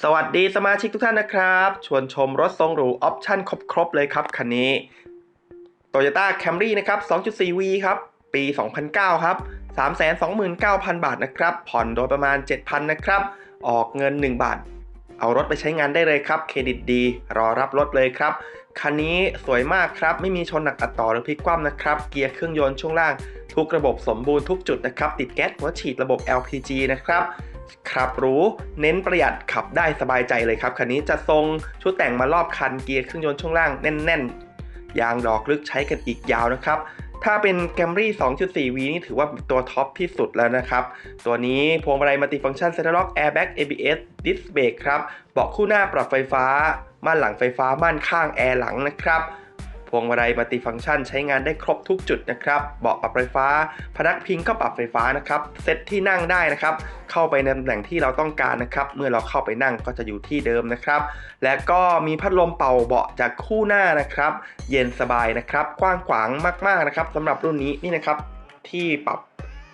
สวัสดีสมาชิกทุกท่านนะครับ ชวนชมรถทรงหรูออปชั่นครบ ๆ เลยครับ คันนี้ Toyota Camry นะครับ 2.4V ครับ ปี 2009 ครับ 329,000 บาทนะครับ ผ่อนโดยประมาณ 7,000 นะครับ ออกเงิน 1 บาท เอารถไปใช้งานได้เลยครับ เครดิตดี รอรับรถเลยครับ คันนี้สวยมากครับ ไม่มีชนหนักอัดต่อหรือพลิกคว่ำนะครับ เกียร์เครื่องยนต์ช่วงล่าง ทุกระบบสมบูรณ์ทุกจุดนะครับ ติดแก๊สหัวฉีดระบบ LPG นะครับ ขับหรู เน้นประหยัดขับได้สบายใจเลยครับคันนี้จะทรงชุดแต่งมารอบคันเกียร์เครื่องยนต์ช่วงล่างแน่นๆ ยางดอกลึกใช้กันอีกยาวนะครับ ถ้าเป็น Camry 2.4V นี่ถือว่าตัวท็อปที่สุดแล้วนะครับ ตัวนี้พวงมาลัยมัลติฟังก์ชันเซ็นทรัลล็อกแอร์แบ็ก ABS ดิสเบรกครับเบาะคู่หน้าปรับไฟฟ้าม่านหลังไฟฟ้าม่านข้างแอร์หลังนะครับ พวงมาลัยมัลติฟังก์ชันใช้งานได้ครบทุกจุดนะครับ เบาะปรับไฟฟ้า พนักพิงก็ปรับไฟฟ้านะครับ เซตที่นั่งได้นะครับ เข้าไปในตำแหน่งที่เราต้องการนะครับ เมื่อเราเข้าไปนั่งก็จะอยู่ที่เดิมนะครับ และก็มีพัดลมเป่าเบาะจากคู่หน้านะครับ เย็นสบายนะครับ กว้างขวางมากๆนะครับสำหรับรุ่นนี้นี่นะครับที่ปรับ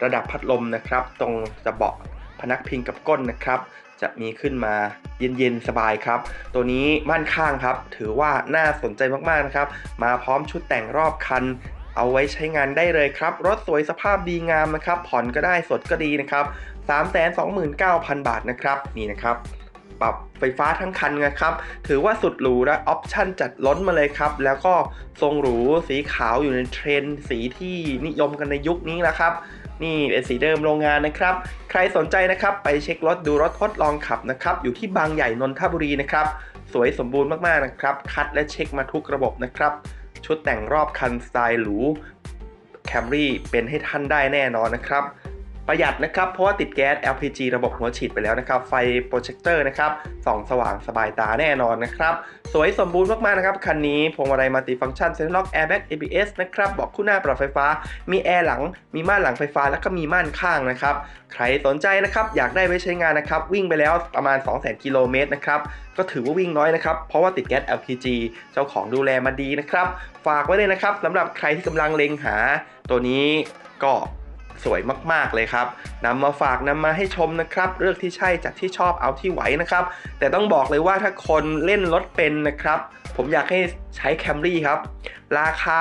ระดับพัดลมนะครับ ตรงจะเบาะ พนักพิงกับก้นนะครับ จะมีขึ้นมาเย็นๆ สบายครับ ตัวนี้ม่านข้างครับ ถือว่าน่าสนใจมากๆนะครับ มาพร้อมชุดแต่งรอบคันเอาไว้ใช้งานได้เลยครับ รถสวยสภาพดีงามนะครับ ผ่อนก็ได้สดก็ดีนะครับ 329,000 บาทนะครับ นี่นะครับ ปรับไฟฟ้าทั้งคันนะครับ ถือว่าสุดหรูและออปชั่นจัดล้นมาเลยครับ แล้วก็ทรงหรูสีขาวอยู่ในเทรนด์สีที่นิยมกันในยุคนี้แหละครับ นี่เป็นสีเดิมโรงงานนะครับ ใครสนใจนะครับไปเช็ครถดูรถทดลองขับนะครับอยู่ที่บางใหญ่นนทบุรีนะครับสวยสมบูรณ์มากๆนะครับ คัดและเช็คมาทุกระบบนะครับ ชุดแต่งรอบคันสไตล์หรูแคมรี่เป็นให้ท่านได้แน่นอนนะครับ ประหยัดนะครับ เพราะว่าติดแก๊ส LPG ระบบหัวฉีดไปแล้วนะครับ ไฟโปรเจคเตอร์นะครับส่องสว่างสบายตาแน่นอนนะครับ สวยสมบูรณ์มากๆนะครับ คันนี้พวงมาลัยมัลติฟังก์ชันเซ็นทรัลล็อกแอร์แบ็ก ABS นะครับบอกคู่หน้าปรับไฟฟ้า มีแอร์หลัง มีม่านหลังไฟฟ้า แล้วก็มีม่านข้างนะครับ ใครสนใจนะครับ อยากได้ไว้ใช้งานนะครับ วิ่งไปแล้วประมาณ 200,000กิโลเมตรนะครับ ก็ถือว่าวิ่งน้อยนะครับ เพราะว่าติดแก๊ส LPG เจ้าของดูแลมาดีนะครับ ฝากไว้เลยนะครับสำหรับใครที่กำลังเล็งหาตัวนี้ก็ สวยมากๆเลยครับนำมาฝากนำมาให้ชมนะครับ เลือกที่ใช่จากที่ชอบเอาที่ไหวนะครับ แต่ต้องบอกเลยว่าถ้าคนเล่นรถเป็นนะครับ ผมอยากให้ใช้ Camry ครับ ราคา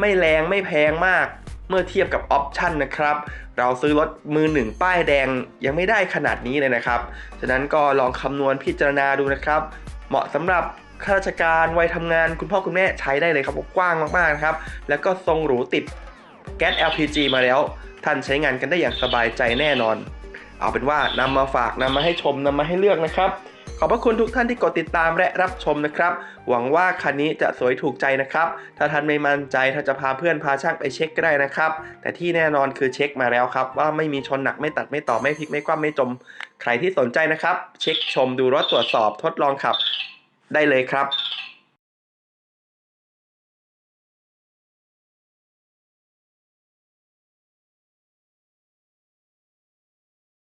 ไม่แรงไม่แพงมาก เมื่อเทียบกับออปชันนะครับ เราซื้อรถมือหนึ่งป้ายแดงยังไม่ได้ขนาดนี้เลยนะครับ ฉะนั้นก็ลองคำนวณพิจารณาดูนะครับ เหมาะสำหรับข้าราชการวัยทำงานคุณพ่อคุณแม่ใช้ได้เลยครับกว้างมากๆนะครับ แล้วก็ทรงหรูติดแก๊ส LPG มาแล้ว ท่านใช้งานกันได้อย่างสบายใจแน่นอน เอาเป็นว่านำมาฝากนำมาให้ชมนำมาให้เลือกนะครับขอบพระคุณทุกท่านที่กดติดตามและรับชมนะครับ หวังว่าคันนี้จะสวยถูกใจนะครับ ถ้าท่านไม่มั่นใจถ้านจะพาเพื่อนพาช่างไปเช็คก็ได้นะครับ แต่ที่แน่นอนคือเช็คมาแล้วครับ ว่าไม่มีชนหนักไม่ตัดไม่ต่อไม่พลิกไม่คว่ำไม่จม ใครที่สนใจนะครับ เช็คชมดูรถตรวจสอบทดลองขับได้เลยครับ